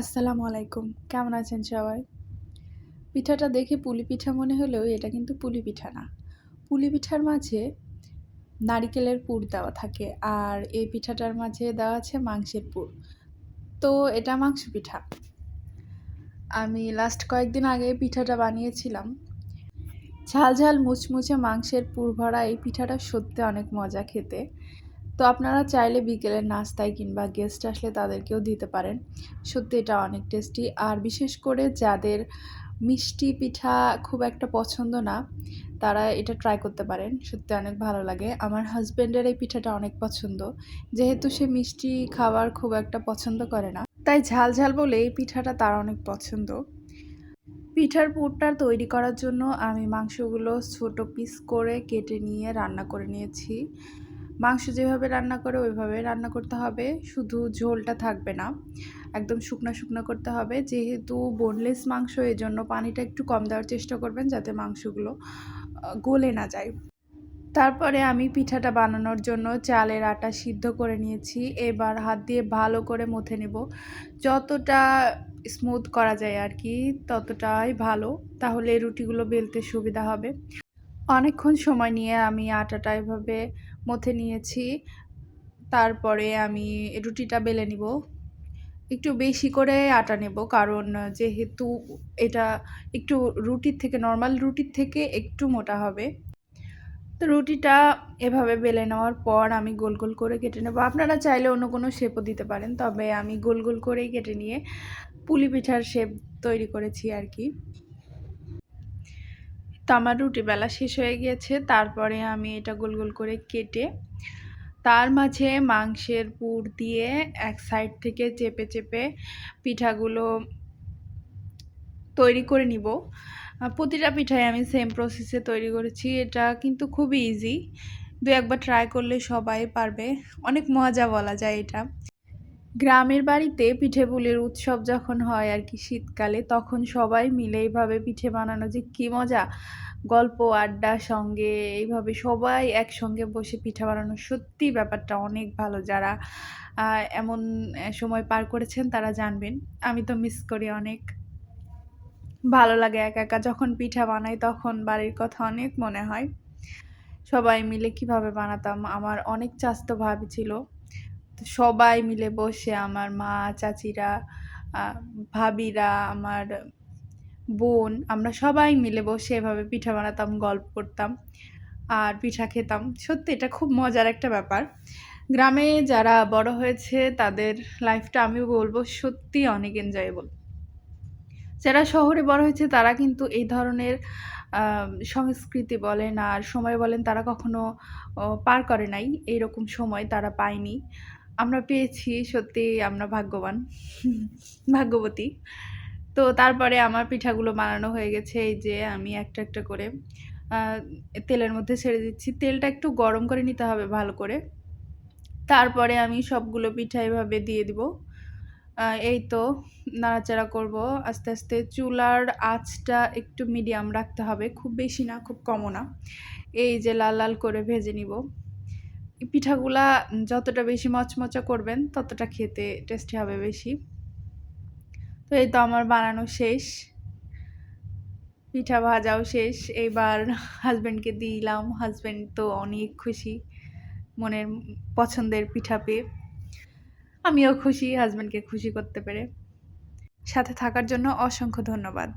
আসসালামু আলাইকুম। কেমন আছেন সবাই? পিঠাটা দেখে পুলি পিঠা মনে হলেও এটা কিন্তু পুলি পিঠা না। পুলি পিঠার মাঝে নারিকেলের পুর দেওয়া থাকে আর এই পিঠাটার মাঝে দেওয়া আছে মাংসের পুর। তো এটা মাংস পিঠা। আমি লাস্ট কয়েকদিন আগে পিঠাটা বানিয়েছিলাম। ঝাল ঝাল মুচমুচে মাংসের পুর ভরা এই পিঠাটা সত্যি অনেক মজা খেতে। তো আপনারা চাইলে বিকেলের নাস্তায় কিংবা গেস্ট আসলে তাদেরকেও দিতে পারেন। সত্যি এটা অনেক টেস্টি আর বিশেষ করে যাদের মিষ্টি পিঠা খুব একটা পছন্দ না, তারা এটা ট্রাই করতে পারেন। সত্যি অনেক ভালো লাগে। আমার হাজব্যান্ডের এই পিঠাটা অনেক পছন্দ। যেহেতু সে মিষ্টি খাবার খুব একটা পছন্দ করে না, তাই ঝাল ঝাল বলে এই পিঠাটা তার অনেক পছন্দ। পিঠার পুরটা তৈরি করার জন্য আমি মাংসগুলো ছোট পিস করে কেটে নিয়ে রান্না করে নিয়েছি। মাংস যেভাবে রান্না করে ওইভাবে রান্না করতে হবে। শুধু ঝোলটা থাকবে না। একদম শুকনো শুকনো করতে হবে। যেহেতু বোনলেস মাংস এই জন্য পানিটা একটু কম দেওয়ার চেষ্টা করবেন যাতে মাংসগুলো গলে না যায়। তারপরে আমি পিঠাটা বানানোর জন্য চালের আটা সিদ্ধ করে নিয়েছি। এবার হাত দিয়ে ভালো করে মথে নেব। যতটা স্মুথ করা যায় আর কি, ততটাই ভালো। তাহলে রুটিগুলো বেলতে সুবিধা হবে। অনেকক্ষণ সময় নিয়ে আমি আটাটা এভাবে মথে নিয়েছি। তারপরে আমি রুটিটা বেলে নিব। একটু বেশি করে আটা নেব কারণ যেহেতু এটা একটু রুটির থেকে, নর্মাল রুটির থেকে একটু মোটা হবে। তো রুটিটা এভাবে বেলে নেওয়ার পর আমি গোল গোল করে কেটে নেব। আপনারা চাইলে অন্য কোনো শেপও দিতে পারেন, তবে আমি গোল গোল করেই কেটে নিয়ে পুলি পিঠার শেপ তৈরি করেছি আর কি। তো আমার রুটি বেলা শেষ হয়ে গিয়েছে। তারপরে আমি এটা গোল গোল করে কেটে তার মাঝে মাংসের পুর দিয়ে এক সাইড থেকে চেপে চেপে পিঠাগুলো তৈরি করে নিব। প্রতিটা পিঠাই আমি সেম প্রসেসে তৈরি করেছি। এটা কিন্তু খুবই ইজি দু একবার ট্রাই করলে সবাই পারবে। অনেক মজা বলা যায় এটা। গ্রামের বাড়িতে পিঠে পুলির উৎসব যখন হয় আর কি শীতকালে, তখন সবাই মিলে এইভাবে পিঠে বানানো যে কী মজা। গল্প, আড্ডা, সঙ্গে এইভাবে সবাই একসঙ্গে বসে পিঠা বানানো সত্যি ব্যাপারটা অনেক ভালো। যারা এমন সময় পার করেছেন তারা জানবেন। আমি তো মিস করি অনেক। ভালো লাগে একা একা যখন পিঠা বানাই তখন বাড়ির কথা অনেক মনে হয়। সবাই মিলে কীভাবে বানাতাম, আমার অনেক চাস্ত ভাবি ছিল। সবাই মিলে বসে আমার মা, চাচিরা ভাবিরা, আমার বোন, আমরা সবাই মিলে বসে এভাবে পিঠা বানাতাম, গল্প করতাম আর পিঠা খেতাম। সত্যি এটা খুব মজার একটা ব্যাপার। গ্রামে যারা বড় হয়েছে তাদের লাইফটা আমি বলব সত্যি অনেক এনজয়েবল যারা শহরে বড় হয়েছে তারা কিন্তু এই ধরনের সংস্কৃতি বলেন আর সময় বলেন তারা কখনো পার করে নাই। এইরকম সময় তারা পায়নি। আমরা পেয়েছি, সত্যি আমরা ভাগ্যবান, ভাগ্যবতী। তো তারপরে আমার পিঠাগুলো বানানো হয়ে গেছে, এই যে আমি একটা একটা করে তেলের মধ্যে ছেড়ে দিচ্ছি। তেলটা একটু গরম করে নিতে হবে ভালো করে। তারপরে আমি সবগুলো পিঠা এভাবে দিয়ে দিব। এই তো নাড়াচাড়া করব, আস্তে আস্তে। চুলার আঁচটা একটু মিডিয়াম রাখতে হবে, খুব বেশি না, খুব কমও না। এই যে লাল লাল করে ভেজে নিব। পিঠাগুলা যতটা বেশি মচমচা করবেন, ততটা খেতে টেস্টি হবে বেশি। তো এই তো আমার বানানো শেষ। পিঠা ভাজাও শেষ। এইবার হাজব্যান্ডকে দিলাম। হাজব্যান্ড তো অনেক খুশি। মনের পছন্দের পিঠা পেয়ে। আমিও খুশি হাজব্যান্ডকে খুশি করতে পেরে। সাথে থাকার জন্য অসংখ্য ধন্যবাদ।